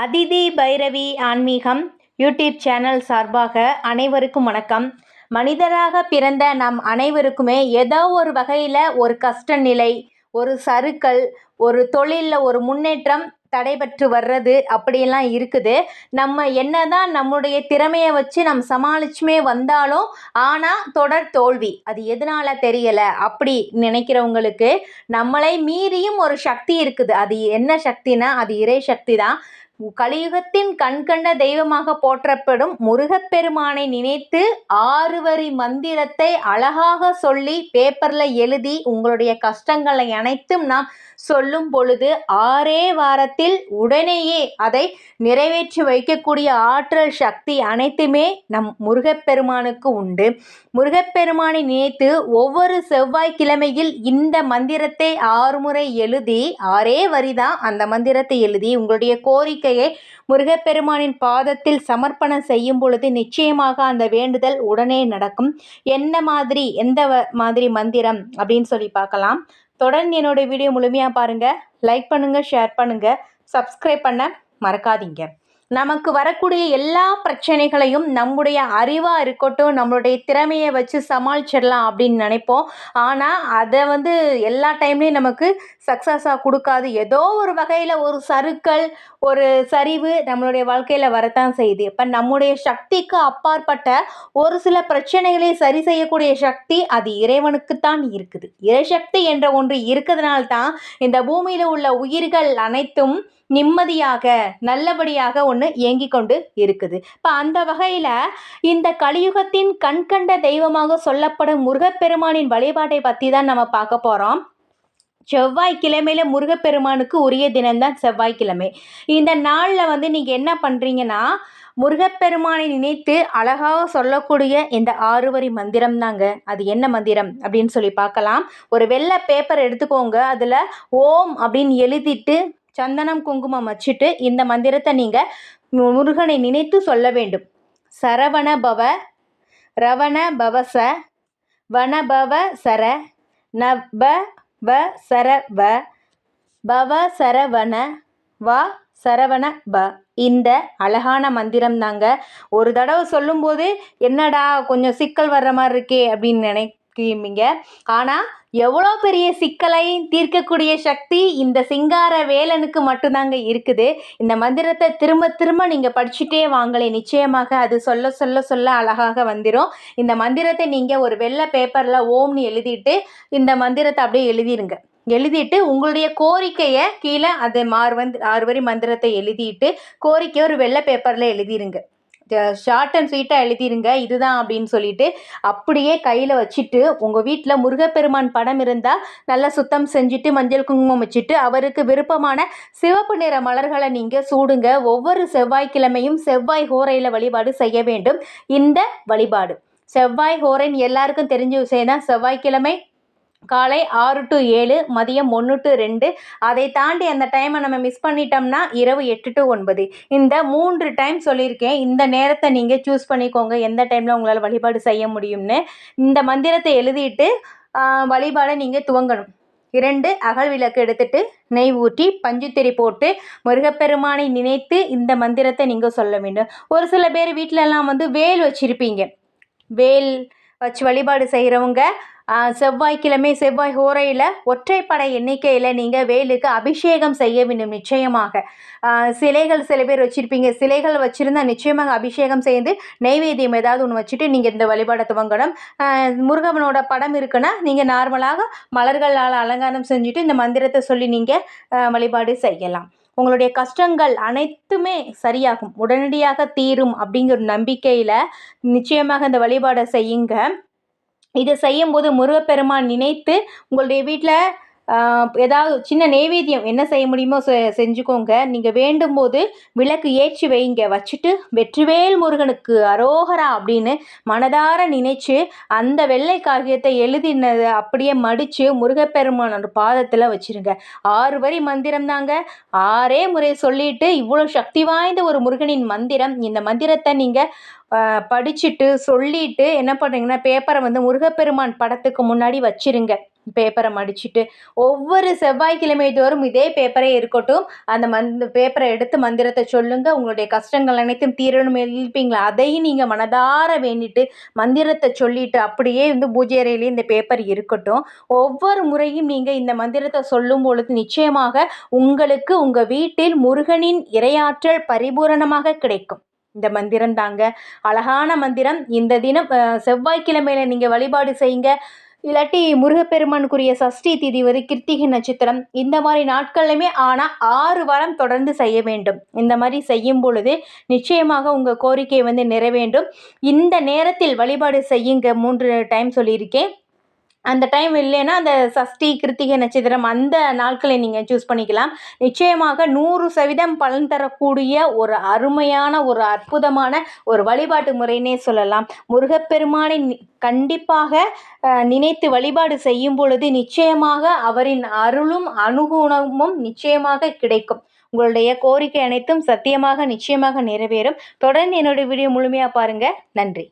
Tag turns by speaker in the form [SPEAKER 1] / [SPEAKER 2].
[SPEAKER 1] அதிதி பைரவி ஆன்மீகம் YouTube channel சார்பாக அனைவருக்கும் வணக்கம். மனிதராக பிறந்த நம் அனைவருக்குமே ஏதோ ஒரு வகையில் ஒரு கஷ்ட நிலை ஒரு சறுக்கல் ஒரு தொழிலில் ஒரு முன்னேற்றம் தடைபெற்று வர்றது அப்படியெல்லாம் இருக்குது. நம்ம என்னதான் நம்முடைய திறமையை வச்சு நம்ம சமாளிச்சுமே வந்தாலும் ஆனால் தொடர் தோல்வி. அது எதனால் தெரியலை அப்படி நினைக்கிறவங்களுக்கு நம்மளை மீறியும் ஒரு சக்தி இருக்குது. அது என்ன சக்தினா? அது இறை சக்தி தான் கலியுகத்தின் கண்கண்ட தெய்வமாக போற்றப்படும் முருகப்பெருமானை நினைத்து ஆறு வரி மந்திரத்தை அழகாக சொல்லி பேப்பரில் எழுதி உங்களுடைய கஷ்டங்களை அனைத்தும் நாம் சொல்லும் பொழுது ஆறே வாரத்தில் உடனேயே அதை நிறைவேற்றி வைக்கக்கூடிய ஆற்றல் சக்தி அனைத்துமே நம் முருகப்பெருமானுக்கு உண்டு. முருகப்பெருமானை நினைத்து ஒவ்வொரு செவ்வாய்க்கிழமையில் இந்த மந்திரத்தை ஆறு முறை எழுதி ஆறே வரிதான் அந்த மந்திரத்தை எழுதி உங்களுடைய கோரிக்கை நம்பிக்கையை முருகப்பெருமானின் பாதத்தில் சமர்ப்பணம் செய்யும் பொழுது நிச்சயமாக அந்த வேண்டுதல் உடனே நடக்கும். என்ன மாதிரி எந்த மாதிரி மந்திரம் அப்படின்னு சொல்லி பார்க்கலாம். தொடர்ந்து என்னோட வீடியோ முழுமையாக பாருங்கள் லைக் பண்ணுங்கள் ஷேர் பண்ணுங்கள் சப்ஸ்கிரைப் பண்ண மறக்காதீங்க. நமக்கு வரக்கூடிய எல்லா பிரச்சனைகளையும் நம்முடைய அறிவாக இருக்கட்டும் நம்மளுடைய திறமையை வச்சு சமாளிச்சிடலாம் அப்படின்னு நினைப்போம். ஆனால் அதை வந்து எல்லா டைம்லேயும் நமக்கு சக்ஸஸாக கொடுக்காது. ஏதோ ஒரு வகையில் ஒரு சறுக்கல் ஒரு சரிவு நம்மளுடைய வாழ்க்கையில் வரத்தான் செய்யுது. இப்போ நம்முடைய சக்திக்கு அப்பாற்பட்ட ஒரு சில பிரச்சனைகளை சரி செய்யக்கூடிய சக்தி அது இறைவனுக்குத்தான் இருக்குது. இறைசக்தி என்ற ஒன்று இருக்கிறதுனால்தான் இந்த பூமியில் உள்ள உயிர்கள் அனைத்தும் நிம்மதியாக நல்லபடியாக ஒன்று இயங்கி கொண்டு இருக்குது. இப்போ அந்த வகையில் இந்த கலியுகத்தின் கண்கண்ட தெய்வமாக சொல்லப்படும் முருகப்பெருமானின் வழிபாட்டை பற்றி தான் நம்ம பார்க்க போகிறோம் செவ்வாய்க்கிழமையில் முருகப்பெருமானுக்கு உரிய தினம்தான் செவ்வாய்க்கிழமை இந்த நாளில் வந்து நீங்கள் என்ன பண்ணுறீங்கன்னா முருகப்பெருமானை நினைத்து அழகாக சொல்லக்கூடிய இந்த ஆறு வரி மந்திரம் தாங்க. அது என்ன மந்திரம் அப்படின்னு சொல்லி பார்க்கலாம். ஒரு வெள்ளை பேப்பர் எடுத்துக்கோங்க. அதில் ஓம் அப்படின்னு எழுதிட்டு சந்தனம் குங்குமம் வச்சுட்டு இந்த மந்திரத்தை நீங்கள் முருகனை நினைத்து சொல்ல வேண்டும். சரவண பவ ரவண பவச வனபவ சர நப வ சர வ பவ சரவண வா சரவண ப இந்த அழகான மந்திரம் தாங்க ஒரு தடவை சொல்லும்போது என்னடா கொஞ்சம் சிக்கல் வர்ற மாதிரி இருக்கே அப்படின்னு நினை தீம்பிங்க ஆனால் எவ்வளோ பெரிய சிக்கலையும் தீர்க்கக்கூடிய சக்தி இந்த சிங்கார வேலனுக்கு மட்டும்தாங்க இருக்குது. இந்த மந்திரத்தை திரும்ப திரும்ப நீங்கள் படிச்சுட்டே வாங்களே நிச்சயமாக அது சொல்ல சொல்ல சொல்ல அழகாக வந்துடும் இந்த மந்திரத்தை நீங்கள் ஒரு வெள்ளை பேப்பரில் ஓம்னு எழுதிட்டு இந்த மந்திரத்தை அப்படியே எழுதிருங்க. எழுதிட்டு உங்களுடைய கோரிக்கையை கீழே அது மாறு வந்து ஆறு வரி மந்திரத்தை எழுதிட்டு கோரிக்கையை ஒரு வெள்ளை பேப்பரில் எழுதிருங்க. ஷார்ட் அண்ட் ஸ்வீட்டாக எழுதிருங்க இதுதான் அப்படின்னு சொல்லிட்டு அப்படியே கையில் வச்சுட்டு உங்கள் வீட்டில் முருகப்பெருமான் படம் இருந்தால் நல்லா சுத்தம் செஞ்சுட்டு மஞ்சள் குங்குமம் வச்சுட்டு அவருக்கு விருப்பமான சிவப்பு நிற மலர்களை நீங்கள் சூடுங்க. ஒவ்வொரு செவ்வாய்க்கிழமையும் செவ்வாய் ஹோரையில் வழிபாடு செய்ய வேண்டும். இந்த வழிபாடு. செவ்வாய் ஹோரைன்னு எல்லாருக்கும் தெரிஞ்ச விஷயம் தான் செவ்வாய்க்கிழமை காலை ஆறு டு ஏழு மதியம் ஒன்று டு ரெண்டு. அதை தாண்டி அந்த டைமை நம்ம மிஸ் பண்ணிட்டோம்னா இரவு எட்டு டு ஒன்பது. இந்த மூன்று டைம் சொல்லியிருக்கேன். இந்த நேரத்தை நீங்கள் சூஸ் பண்ணிக்கோங்க. எந்த டைமில் உங்களால் வழிபாடு செய்ய முடியும்னு. இந்த மந்திரத்தை எழுதிட்டு வழிபாடை நீங்கள் துவங்கணும். இரண்டு அகல் விளக்கு எடுத்துட்டு நெய் ஊற்றி பஞ்சுத்திரி போட்டு முருகப்பெருமானை நினைத்து இந்த மந்திரத்தை நீங்கள் சொல்ல வேண்டும். ஒரு சில பேர் வீட்டிலலாம் வந்து வேல் வச்சுருப்பீங்க. வேல் வச்சு வழிபாடு செய்கிறவங்க செவ்வாய்க்கிழமை செவ்வாய் ஹோரையில் ஒற்றைப்படை எண்ணிக்கையில் நீங்கள் வேலுக்கு அபிஷேகம் செய்ய வேண்டும் நிச்சயமாக. சிலைகள் சில பேர் வச்சுருப்பீங்க. சிலைகள் வச்சுருந்தா நிச்சயமாக அபிஷேகம் செய்து நைவேத்தியம் ஏதாவது ஒன்று வச்சுட்டு நீங்கள் இந்த வழிபாடை துவங்கணும். முருகவனோட படம் இருக்குன்னா நீங்கள் நார்மலாக மலர்களால் அலங்காரம் செஞ்சுட்டு இந்த மந்திரத்தை சொல்லி நீங்கள் வழிபாடு செய்யலாம். உங்களுடைய கஷ்டங்கள் அனைத்துமே சரியாகும். உடனடியாக தீரும் அப்படிங்கிற நம்பிக்கையில் நிச்சயமாக இந்த வழிபாடை செய்யுங்க. இதை செய்யும்போது முருகப்பெருமான் நினைத்து உங்களுடைய வீட்டில் ஏதாவது சின்ன நெய்வேத்தியம் என்ன செய்ய முடியுமோ செ செஞ்சுக்கோங்க. நீங்கள் வேண்டும் போது விளக்கு ஏற்றி வைங்க. வச்சுட்டு வெற்றிவேல் முருகனுக்கு அரோகரா அப்படின்னு மனதார நினைச்சு அந்த வெள்ளை காகியத்தை எழுதினதை அப்படியே மடித்து முருகப்பெருமானோட பாதத்தில் வச்சுருங்க. ஆறு வரி மந்திரம் தாங்க. ஆறே முறை சொல்லிட்டு இவ்வளோ சக்தி வாய்ந்த ஒரு முருகனின் மந்திரம். இந்த மந்திரத்தை நீங்கள் படிச்சுட்டு சொல்லிட்டு என்ன பண்ணுறீங்கன்னா பேப்பரை வந்து முருகப்பெருமான் படத்துக்கு முன்னாடி வச்சிருங்க. பேப்பரை மடிச்சுட்டு ஒவ்வொரு செவ்வாய்க்கிழமை தோறும் இதே பேப்பரே இருக்கட்டும் அந்த மந்த் பேப்பரை எடுத்து மந்திரத்தை சொல்லுங்க உங்களுடைய கஷ்டங்கள் அனைத்தும் தீரணும் எழுப்பீங்களா? அதையும் நீங்கள் மனதார வேண்டிட்டு மந்திரத்தை சொல்லிட்டு அப்படியே வந்து பூஜை அறையிலே இந்த பேப்பர் இருக்கட்டும். ஒவ்வொரு முறையும் நீங்கள் இந்த மந்திரத்தை சொல்லும் பொழுது நிச்சயமாக உங்களுக்கு உங்கள் வீட்டில் முருகனின் இரையாற்றல் பரிபூரணமாக கிடைக்கும். இந்த மந்திரம் தாங்க. அழகான மந்திரம். இந்த தினம் செவ்வாய்க்கிழமையில நீங்கள் வழிபாடு செய்யுங்க. இல்லாட்டி முருகப்பெருமானுக்குரிய சஷ்டி திதி வரை கிருத்திகை நட்சத்திரம். இந்த மாதிரி நாட்கள்லையுமே ஆனால் ஆறு வாரம் தொடர்ந்து செய்ய வேண்டும். இந்த மாதிரி செய்யும் பொழுது நிச்சயமாக உங்கள் கோரிக்கை வந்து நிறைவேண்டும். இந்த நேரத்தில் வழிபாடு செய்யுங்க மூன்று டைம் சொல்லியிருக்கேன். அந்த டைம் இல்லைன்னா அந்த சஷ்டி கிருத்திகை நட்சத்திரம் அந்த நாட்களை நீங்கள் சூஸ் பண்ணிக்கலாம். நிச்சயமாக நூறு சதவீதம் பலன் தரக்கூடிய ஒரு அருமையான ஒரு அற்புதமான ஒரு வழிபாட்டு முறைன்னே சொல்லலாம். முருகப்பெருமானை கண்டிப்பாக நினைத்து வழிபாடு செய்யும் பொழுது நிச்சயமாக அவரின் அருளும் அனுகுணமும் நிச்சயமாக கிடைக்கும். உங்களுடைய கோரிக்கை அனைத்தும் சத்தியமாக நிச்சயமாக நிறைவேறும். தொடர்ந்து என்னுடைய வீடியோ முழுமையாக பாருங்கள் நன்றி.